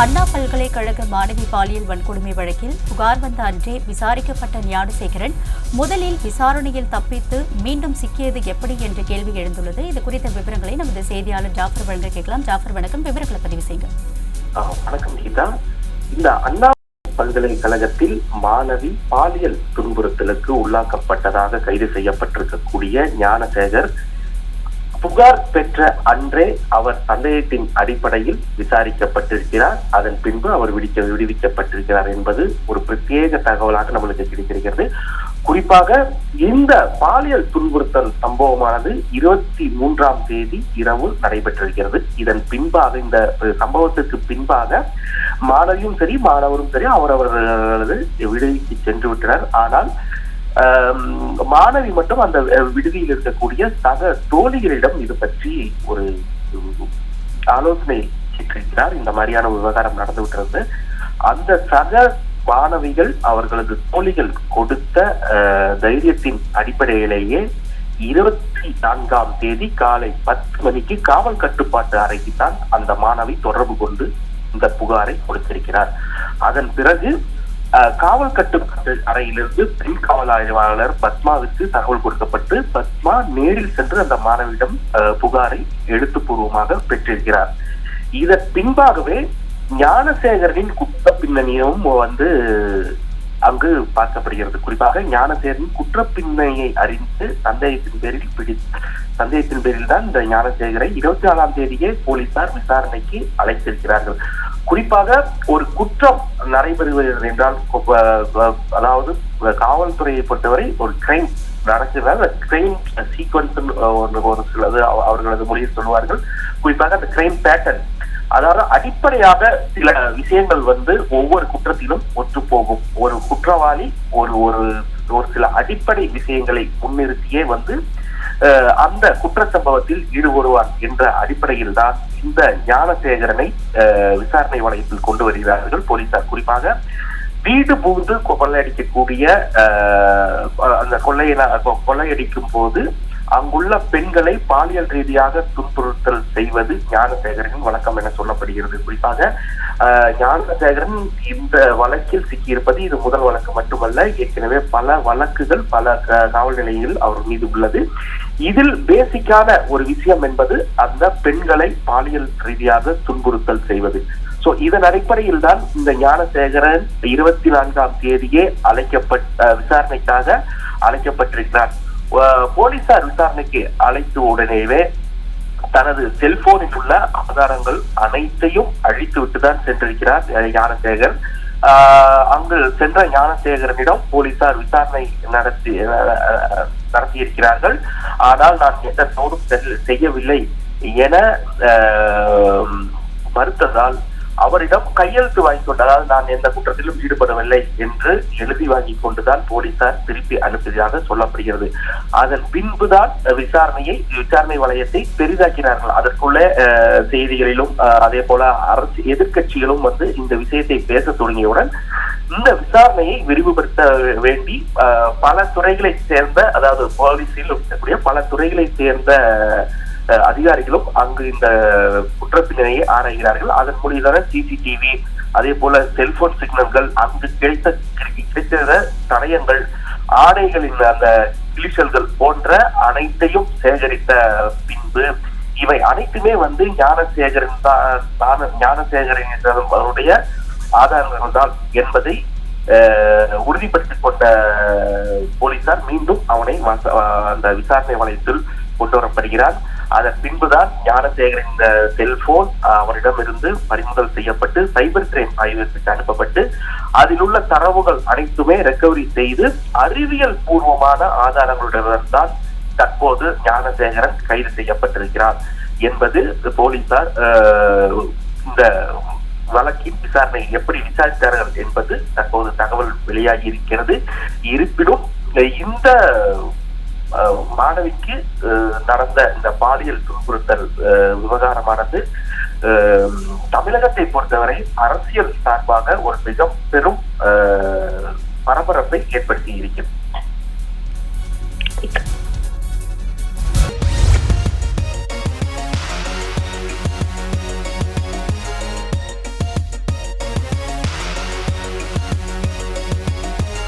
அண்ணா பல்கலைக்கழக மாணவி பாலியல் வன்கொடுமை வழக்கில் புகார் வந்த அன்றே விசாரிக்கப்பட்ட ஞானசேகரன் முதலில் விசாரணையில் தப்பித்து மீண்டும் சிக்கியது எப்படி என்ற கேள்வி எழுந்துள்ளது. இது குறித்த விவரங்களை நமது செய்தியாளர் ஜாஃபர் வழங்க கேட்கலாம். ஜாஃபர் வணக்கம். விவரங்களை பதிவு செய்யுங்க வணக்கம் கீதா. இந்த அண்ணா பல்கலைக்கழகத்தில் மாணவி பாலியல் துன்புறுத்தலுக்கு உள்ளாக்கப்பட்டதாக கைது செய்யப்பட்டிருக்கக்கூடிய ஞானசேகர் புகார் பெற்ற அன்றே அவர் சந்தேகத்தின் அடிப்படையில் விசாரிக்கப்பட்டிருக்கிறார். அதன் பின்பு அவர் விடுக்க விடுவிக்கப்பட்டிருக்கிறார் என்பது ஒரு பிரத்யேக தகவலாக நம்மளுக்கு கிடைத்திருக்கிறது. குறிப்பாக இந்த பாலியல் துன்புறுத்தல் சம்பவமானது இருபத்தி மூன்றாம் தேதி இரவு நடைபெற்றிருக்கிறது. இதன் பின்பாக இந்த சம்பவத்திற்கு பின்பாக மாணவியும் சரி மாணவரும் சரி அவரவர்களது விடுதிக்கு சென்று விட்டனர். ஆனால் மாணவி மட்டும் அந்த விடுதியில் இருக்கக்கூடிய சக தோழிகளிடம் இது பற்றி ஒரு ஆலோசனை கேட்டிருக்கிறார். இந்த மாதிரியான விவகாரம் நடந்துவிட்டது அந்த சக மாணவிகள் அவர்களது தோழிகள் கொடுத்த தைரியத்தின் அடிப்படையிலேயே இருபத்தி நான்காம் தேதி காலை பத்து மணிக்கு காவல் கட்டுப்பாட்டு அறைக்கு தான் அந்த மாணவி தொடர்பு கொண்டு இந்த புகாரை கொடுத்திருக்கிறார். அதன் பிறகு காவல் கட்டுப்பாட்டு அறையிலிருந்து பெண் காவல் ஆய்வாளர் பத்மாவுக்கு தகவல் கொடுக்கப்பட்டு பத்மா நேரில் சென்று அந்த மாணவியிடம் அஹ், புகாரை எழுத்துப்பூர்வமாக பெற்றிருக்கிறார். இதன் பின்பாகவே ஞானசேகரனின் குற்ற பின்னணியும் வந்து அங்கு பார்க்கப்படுகிறது. குறிப்பாக ஞானசேகரின் குற்ற பின்னணியை அறிந்து சந்தேகத்தின் பேரில் பிடி சந்தேகத்தின் பேரில் தான் இந்த ஞானசேகரை இருபத்தி நாலாம் தேதியே போலீசார் விசாரணைக்கு அழைத்திருக்கிறார்கள். குறிப்பாக ஒரு குற்றம் நடைபெறுகிறது என்றால் அதாவது காவல்துறையை பொறுத்தவரை ஒரு கிரைம் நடக்கிறது கிரைம் சீக்வன்ஸ் ஒரு சிலது அவ- அவர்களது மொழியில் சொல்லுவார்கள். குறிப்பாக அந்த கிரைம் பேட்டர்ன் அதாவது அடிப்படையாக சில விஷயங்கள் வந்து ஒவ்வொரு குற்றத்திலும் ஒத்து போகும் ஒரு குற்றவாளி ஒரு ஒரு ஒரு சில அடிப்படை விஷயங்களை முன்னிறுத்தியே வந்து அந்த குற்ற சம்பவத்தில் ஈடுபடுவார் என்ற அடிப்படையில் தான் இந்த ஞானசேகரனை அஹ், விசாரணை வளையத்தில் கொண்டு வருகிறார்கள் போலீசார். குறிப்பாக வீடு புகுந்து கொள்ளையடிக்கக்கூடிய அந்த கொள்ளையின கொள்ளையடிக்கும் போது அங்குள்ள பெண்களை பாலியல் ரீதியாக துன்புறுத்தல் செய்வது ஞானசேகரனின் வழக்கம் என சொல்லப்படுகிறது. குறிப்பாக ஞானசேகரன் இந்த வழக்கில் சிக்கியிருப்பது இது முதல் வழக்கு மட்டுமல்ல ஏற்கனவே பல வழக்குகள் பல க- காவல் நிலையங்கள் அவர் மீது உள்ளது. இதில் பேசிக்கான ஒரு விஷயம் என்பது அந்த பெண்களை பாலியல் ரீதியாக துன்புறுத்தல் செய்வது. சோ இதன் அடிப்படையில் தான் இந்த ஞானசேகரன் இருபத்தி நான்காம் தேதியே அழைக்கப்பட்ட விசாரணைக்காக அழைக்கப்பட்டிருக்கிறார். போலீசார் விசாரணைக்கு அழைத்த உடனேவே தனது செல்போனில் உள்ள ஆதாரங்கள் அனைத்தையும் அழித்து விட்டுதான் சென்றிருக்கிறார் ஞானசேகர். அங்கு சென்ற ஞானசேகரனிடம் போலீசார் விசாரணை நடத்தி நடத்தியிருக்கிறார்கள். ஆனால் நான் எந்த தோறும் செல்- செய்யவில்லை என மறுத்ததால் அவரிடம் கையெழுத்து வாங்கி கொண்டதால் நான் எந்த குற்றத்திலும் ஈடுபடவில்லை என்று எழுதி வாங்கி கொண்டுதான் போலீசார் திருப்பி அனுப்பியதாக சொல்லப்படுகிறது. அதன் பின்புதான் விசாரணையை விசாரணை வளையத்தை பெரிதாக்கினார்கள். அதற்குள்ள செய்திகளிலும் அதே போல அரசு எதிர்க்கட்சிகளும் வந்து இந்த விஷயத்தை பேச தொடங்கியவுடன் இந்த விசாரணையை விரிவுபடுத்த வேண்டி பல துறைகளை சேர்ந்த அதாவது போலீஸில் இருக்கக்கூடிய பல துறைகளை சேர்ந்த அதிகாரிகளும் அங்கு இந்த குற்றப்பின்னணியை ஆராய்கிறார்கள். அதன் மூலியமான சிசிடிவி அதே போல செல்போன் சிக்னல்கள் அங்கு கிடைத்த கிடைத்த தடயங்கள் ஆடைகளின் அந்த கிளிசல்கள் போன்ற அனைத்தையும் சேகரித்த பின்பு இவை அனைத்துமே வந்து ஞானசேகரன் தான் ஞானசேகரன் அவருடைய ஆதாரங்கள் தான் என்பதை உறுதிப்படுத்திக் கொண்ட போலீசார் மீண்டும் அவனை அந்த விசாரணை வளையத்தில் கொண்டு வரப்படுகிறார் அதன் பின்புதான் ஞானசேகரின் இந்த செல்போன் அவரிடம் இருந்து பறிமுதல் செய்யப்பட்டு சைபர் கிரைம் ஆய்வகத்துக்கு அனுப்பப்பட்டு அதில் உள்ள தரவுகள் அனைத்துமே ரெக்கவரி செய்து அறிவியல் பூர்வமான ஆதாரங்களுடன் தான் தற்போது ஞானசேகரன் கைது செய்யப்பட்டிருக்கிறார் என்பது போலீசார் இந்த வழக்கின் விசாரணை எப்படி விசாரித்தார்கள் என்பது தற்போது தகவல் வெளியாகி இருக்கிறது. இருப்பினும் இந்த மாணவிக்கு நடந்த இந்த பாலியல் துன்புறுத்தல் விவகாரமானது தமிழகத்தை பொறுத்தவரை அரசியல் சார்பாக ஒரு மிக பெரும் பரபரப்பை ஏற்படுத்தி இருக்கிறது.